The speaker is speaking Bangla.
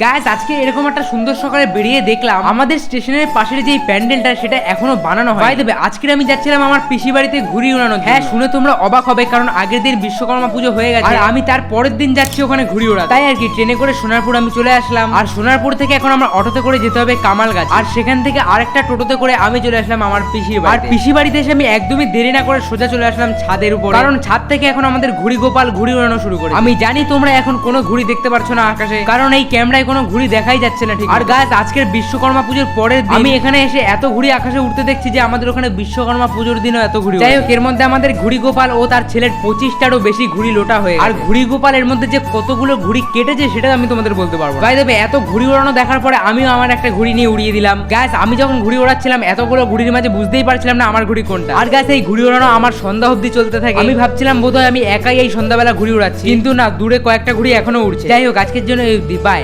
গাইস আজকে এরকম একটা সুন্দর সকালে বেরিয়ে দেখলাম। আমাদের স্টেশনের পাশের যে প্যান্ডেলটা সেটা এখনও বানানো হয় দেবে আজকে আমি যাচ্ছিলাম আমার পিসি বাড়িতে ঘুরি উড়ানো হ্যাঁ শুনে তোমরা অবাক হবে কারণ আগের দিন বিশ্বকর্মা পুজো হয়ে গেছে। আর আমি তার পরের দিন যাচ্ছি ওখানে ঘুরি ওড়া তাই আর কি ট্রেনে করে সোনারপুর আমি চলে আসলাম। আর সোনারপুর থেকে এখন আমরা অটোতে করে যেতে হবে কামালগাছ আর সেখান থেকে আরেকটা টোটোতে করে আমি চলে আসলাম আমার পিসির বাড়ি আর পিসি বাড়িতে এসে আমি একদমই দেরি না করে সোজা চলে আসলাম ছাদের উপর। কারণ ছাদ থেকে এখন আমাদের ঘুড়ি গোপাল ঘুড়ি উড়ানো শুরু করে আমি জানি তোমরা এখন কোনো ঘুড়ি দেখতে পারছ না আকাশে। কারণ এই ক্যামেরায় কোনো ঘুড়ি দেখাই যাচ্ছে না ঠিক আর গাছ আজকের বিশ্বকর্মা পুজোর পরের দিন আমি এখানে এসে এত ঘুড়ি আকাশে উঠতে দেখছি যে আমাদের ওখানে বিশ্বকর্মা পুজোর দিনও এত ঘুড়ি যাই হোক এর মধ্যে আমাদের ঘুড়ি গোপাল ও তার ছেলের পঁচিশটারও বেশি ঘুড়ি লোটা হয়ে আর ঘুড়ি গোপাল এর মধ্যে যে কতগুলো ঘুড়ি কেটেছে সেটা আমি তোমাদের বলতে পারব ভাই দেবে এত ঘুড়ি ওড়ানো দেখার পরে আমিও আমার একটা ঘুড়ি নিয়ে উড়িয়ে দিলাম। গ্যাস আমি যখন ঘুড়ি ওড়াচ্ছিলাম এতগুলো ঘুড়ির মাঝে বুঝতেই পারছিলাম না আমার ঘুড়ি কোনটা। আর গ্যাস এই ঘুড়ি ওড়ানো আমার সন্ধ্যা অব্দি চলতে থাকে। আমি ভাবছিলাম বোধহয় আমি একাই এই সন্ধ্যাবেলা ঘুড়ি উড়াচ্ছি কিন্তু না দূরে কয়েকটা ঘুড়ি এখনও উড়ছে। যাই হোক আজকের জন্য এই বাই